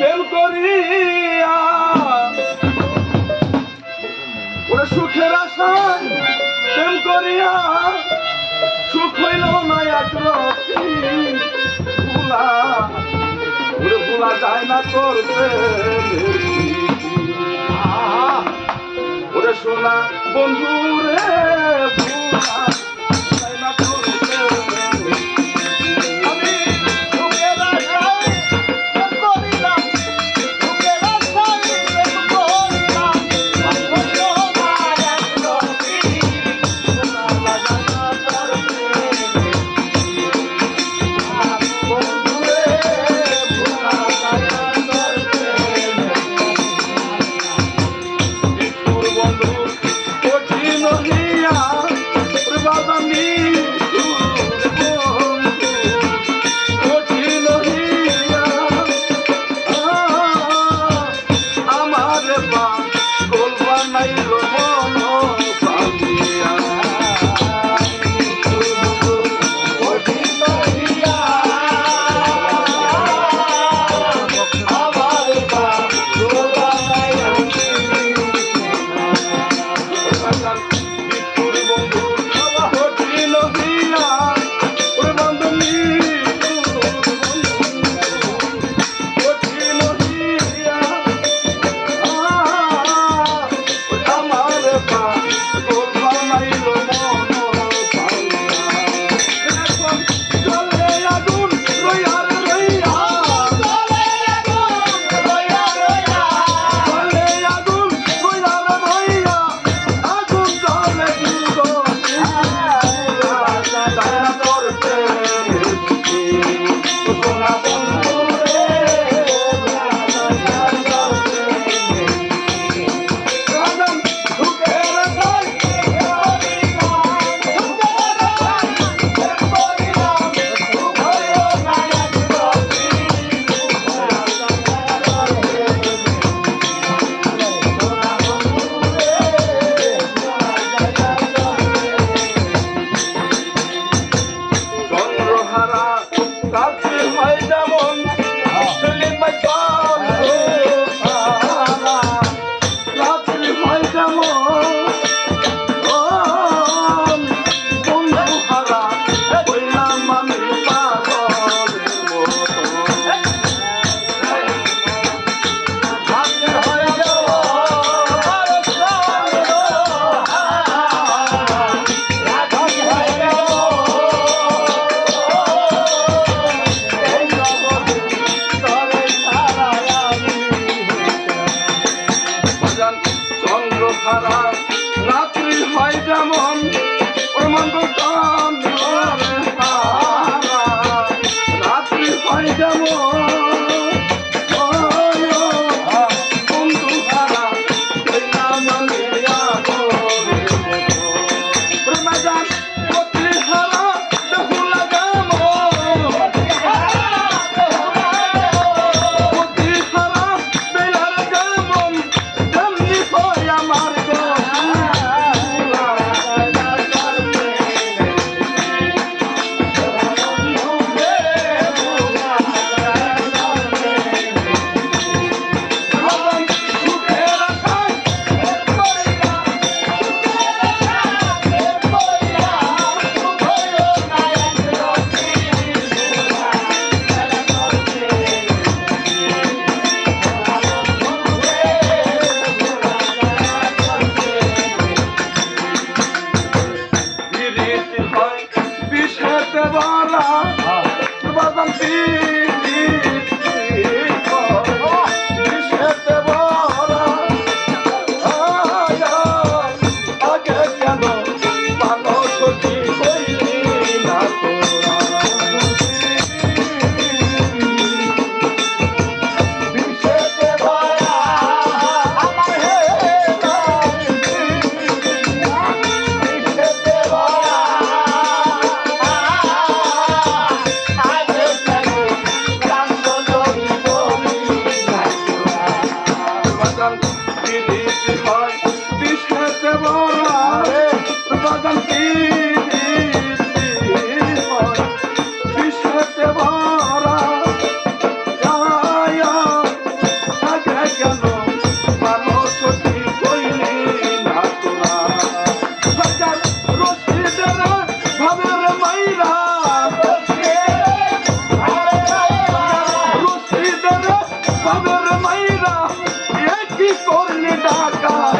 প্রেম করিয়া। ওরে সুখের আশায় প্রেম করিয়া, সুখ হইল না এক ভুলা, ওরে ভুলা যায় না তোর ওরে সোনা বন্ধু রে, ভুলা। amor. টাকা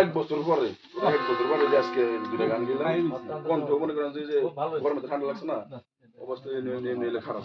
এক বছর পরে এক বছর পরে যে আজকে দুটা গান গেলাম হ্যাঁ, হ্যাঁ। কণ্ঠ মনে করেন যে গরমে ঠান্ডা লাগছে না অবস্থা খারাপ।